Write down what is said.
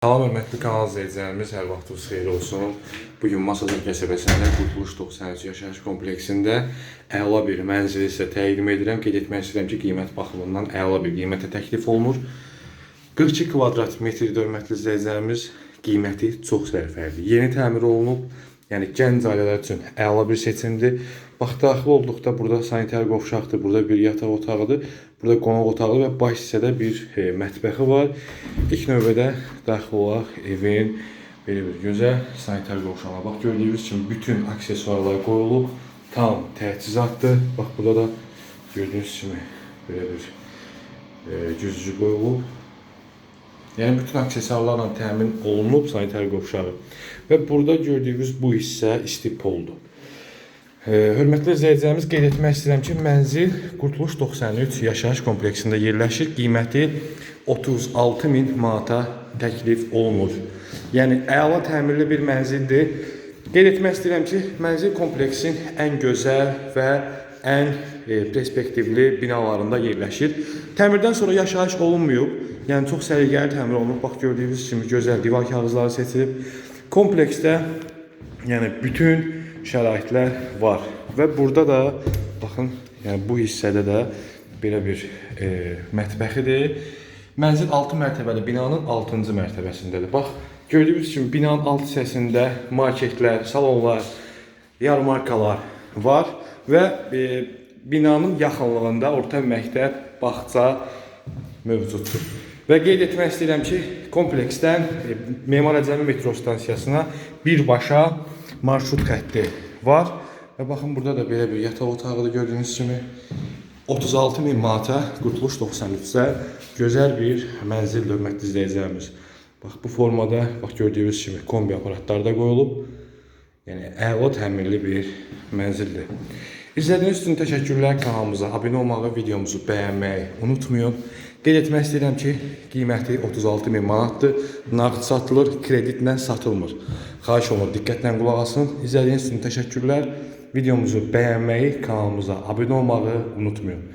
Salam hörmətli kanal izləyicilərimiz, hər vaxtınız xeyir olsun. Bugün Masazın qəsəbəsində Qurtuluş 93 yaşayış kompleksində əla bir mənzili sizə təqdim edirəm. Qeyd etmək istəyirəm ki, qiymət baxımından əla bir qiymətə təklif olunur. 42 kvadrat metrdə hörmətli izləyicilərimiz qiyməti çox zərfərli. Yeni təmir olunub, yəni gənc ailələr üçün əla bir seçimdir. Bax daxil olduqda burada sanitar qovşaqdır, burada bir yataq otağıdır, burada qonaq otağı və baş hissədə bir e, mətbəxi var. İlk növbədə daxil olaraq evin belə bir gözəl sanitar qovşağına bax gördüyünüz kimi bütün aksesuarlar qoyulub, tam təchizatdır. Bax burada da gördüyünüz kimi belə bir e, güzgü qoyulub. Yəni bütün aksesuarlarla təmin olunub sanitar qovşağı. Və burada gördüyünüz bu hissə isti poldur. Hörmətli izləyicilərimiz qeyd etmək istəyirəm ki, mənzil Qurtuluş 93 yaşayış kompleksində yerləşir. Qiyməti 36 min manata təklif olunur. Yəni əla təmirli bir mənzildir. Qeyd etmək istəyirəm ki, mənzil kompleksin ən gözəl və ən e, perspektivli binalarında yerləşir. Təmirdən sonra yaşayış olunmayıb. Yəni çox səliqəli təmir olunub. Bax gördüyünüz kimi gözəl divar kağızları seçilib. Kompleksdə yəni bütün şəraitlər var. Və burada da baxın, yəni bu hissədə də belə bir e, mətbəxidir. Mənzil 6 mərtəbəli binanın 6-cı mərtəbəsindədir. Bax, gördüyünüz kimi binanın alt hissəsində marketlər, salonlar, yarmarkalar var və e, binanın yaxınlığında orta məktəb, bağça mövcuddur. Və qeyd etmək istəyirəm ki, kompleksdən e, Memar Əcəmi metro stansiyasına birbaşa marşrut xətti var. Və baxın burada da belə bir yataq otağıdır gördüyünüz kimi. 36 min manata Qurtuluş 93-də gözəl bir mənzil hörmətli izləyicilərimiz. Bax bu formada bax gördüyünüz kimi kombi aparatları da qoyulub. Yəni əla təmirli bir mənzildir. İzlədiyiniz üçün təşəkkürlər. Kanalımıza abunə olmağı, videomuzu bəyənməyi unutmayın. Qeyd etmək istəyirəm ki, qiyməti 36 min manatdır. Nağd satılır, kreditlə satılmır. Xahiş olunur, diqqətlə qulaq asın. İzlədiyiniz üçün təşəkkürlər. Videomuzu bəyənməyi, kanalımıza abunə olmağı unutmayın.